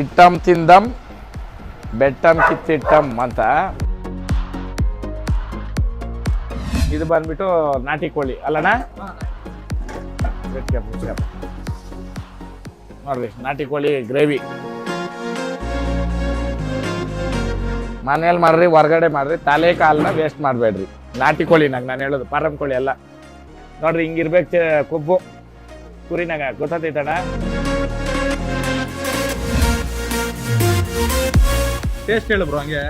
ಇಟ್ಟಮ್ ತಿಂದಂ, ಬೆಟ್ಟಂ ಕಿತ್ತಿಟ್ಟಂ ಅಂತ. ಇದು ಬಂದ್ಬಿಟ್ಟು ನಾಟಿ ಕೋಳಿ, ಅಲ್ಲಣ್ಣ? ನೋಡ್ರಿ ನಾಟಿ ಕೋಳಿ, ಗ್ರೇವಿ. ಮನೇಲಿ ಮಾಡ್ರಿ ಹೊರ್ಗಡೆ ಮಾಡ್ರಿ ತಲೆ ಕಾಲನ್ನ ವೇಸ್ಟ್ ಮಾಡಬೇಡ್ರಿ. ನಾಟಿ ಕೋಳಿ ನಂಗೆ ನಾನು ಹೇಳೋದು, ಪಾರಂ ಕೋಳಿ ಎಲ್ಲ ನೋಡ್ರಿ, ಹಿಂಗಿರ್ಬೇಕು ಕೊಬ್ಬು. ಕುರಿನಾಗ, ಗೊತ್ತಾತೈತಣ್ಣ? ಟೇಸ್ಟ್ ಹೇಳು ಬ್ರೋ ಹಂಗೆ.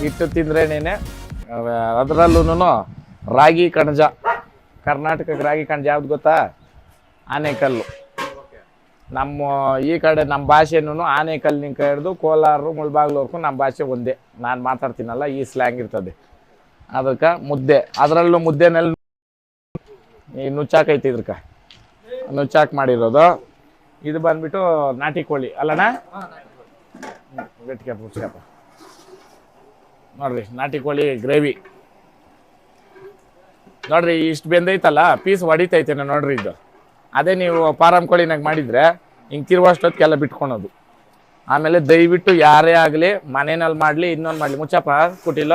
ಹಿಟ್ಟು ತಿಂದ್ರೇನೇನೆ ಅದರಲ್ಲೂ ರಾಗಿ ಕಣಜ. ಕರ್ನಾಟಕಕ್ಕೆ ರಾಗಿ ಕಣಜ ಯಾವ್ದು ಗೊತ್ತಾ? ಆನೆಕಲ್ಲು ನಮ್ಮ ಈ ಕಡೆ ನಮ್ಮ ಭಾಷೆನೂ ಆನೆಕಲ್ಲಿನ ಹಿಡಿದು ಕೋಲಾರು ಮುಳ್ಬಾಗ್ಲವರೆಗೂ ನಮ್ಮ ಭಾಷೆ ಒಂದೇ. ನಾನು ಮಾತಾಡ್ತೀನಲ್ಲ, ಈ ಸ್ಲ್ಯಾಂಗ್ ಇರ್ತದೆ. ಅದಕ್ಕೆ ಮುದ್ದೆ. ಅದರಲ್ಲೂ ಮುದ್ದೆನಲ್ಲಿ ಈ ನುಚ್ಚಾಕೈತಿ ಇದ್ರಕ ನುಚ್ಚಾಕ್ ಮಾಡಿರೋದು. ಇದು ಬಂದ್ಬಿಟ್ಟು ನಾಟಿ ಕೋಳಿ ಅಲ್ಲಣ್ಣ ಗಟ್ಟಿಗೆ ನೋಡ್ರಿ, ನಾಟಿ ಕೋಳಿ ಗ್ರೇವಿ. ನೋಡ್ರಿ, ಇಷ್ಟು ಬೆಂದೈತಲ್ಲ, ಪೀಸ್ ಹೊಡಿತೈತೇನೆ ನೋಡ್ರಿ ಇದು. ಅದೇ ನೀವು ಫಾರಂ ಕೋಳಿನಾಗ ಮಾಡಿದ್ರೆ, ಹಿಂಗೆ ತಿರುವಷ್ಟೊತ್ತಿಗೆಲ್ಲ ಬಿಟ್ಕೊಳೋದು. ಆಮೇಲೆ ದಯವಿಟ್ಟು ಯಾರೇ ಆಗಲಿ, ಮನೇನಲ್ಲಿ ಮಾಡಲಿ, ಇನ್ನೊಂದು ಮಾಡಲಿ. ಮುಚ್ಚಪ್ಪ ಕುಟಿಲ್ಲ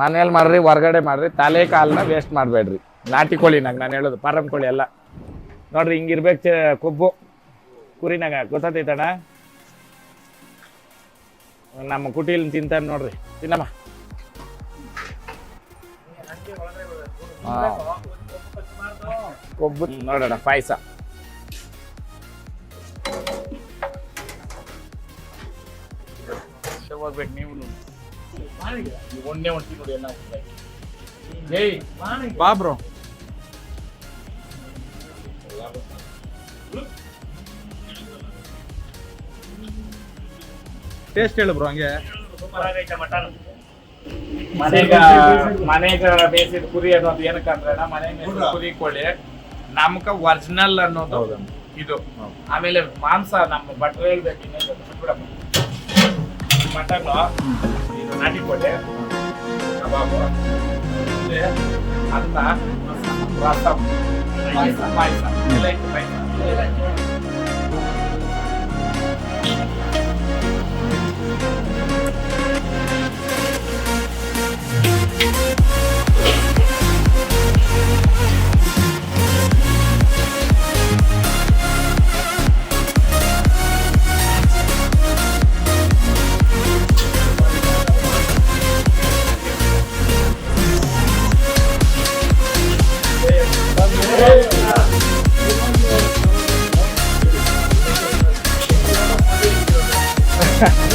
ಮನೇಲಿ ಮಾಡ್ರಿ, ಹೊರ್ಗಡೆ ಮಾಡ್ರಿ, ತಲೆ ಕಾಲನ್ನ ವೇಸ್ಟ್ ಮಾಡಬೇಡ್ರಿ. ನಾಟಿ ಕೋಳಿ ನಂಗೆ ನಾನು ಹೇಳೋದು, ಪಾರಂ ಕೋಳಿ ಎಲ್ಲ ನೋಡ್ರಿ, ಹಿಂಗಿರ್ಬೇಕು ಕೊಬ್ಬು. ಕುರಿನಾಗ, ಗೊತ್ತಾತೈತಣ್ಣ? ನಮ್ಮ ಕುಟೀಲ್ ತಿಂತಾನೆ ನೋಡ್ರಿ, ತಿನ್ನಮ್ಮ. ಕೊಬ್ಬು, ನೋಡೋಣ, ಪಾಯಸ. ಹೋಗ್ಬೇಕು ನೀವು ಒಂದೇ ಒಂಟಿ ನೋಡಿ ಎಲ್ಲ ಏಯ್ ಬಾ ಬ್ರೋ ಟೇಸ್ಟ್ ಹೇಳು ಬ್ರೋ ಹಂಗೆ. ಮನೆಗ ಮನೆಗ ಬೇಸಿದ ಕುರಿ ಅನ್ನೋದು ಏನಕ್ಕಂದ್ರೆ ಮನೆ ಮೇಯ್ಸಿದ ಕುರಿ ಕೋಳಿ. ನಮ್ಕ ಒರಿಜಿನಲ್ ಅನ್ನೋದು ಇದು. ಆಮೇಲೆ ಮಾಂಸ ನಮ್ಮ ಭಟ್ರು ಹೇಳ್ಬೇಕು ಇನ್ನೊಂದು ಬಿಟ್ಬಿಡಪ್ಪ. ಮಟನ್ ಇದು ನಾಟಿ ಕೋಳಿ ಕಬಾಬು ಮತ್ತೆ ಅನ್ನ ರಸಂ ಪಾಯಸ ಪಾಯಸ ಎಲ್ಲ ಇತ್ತು ಪಾಯಸ Ha!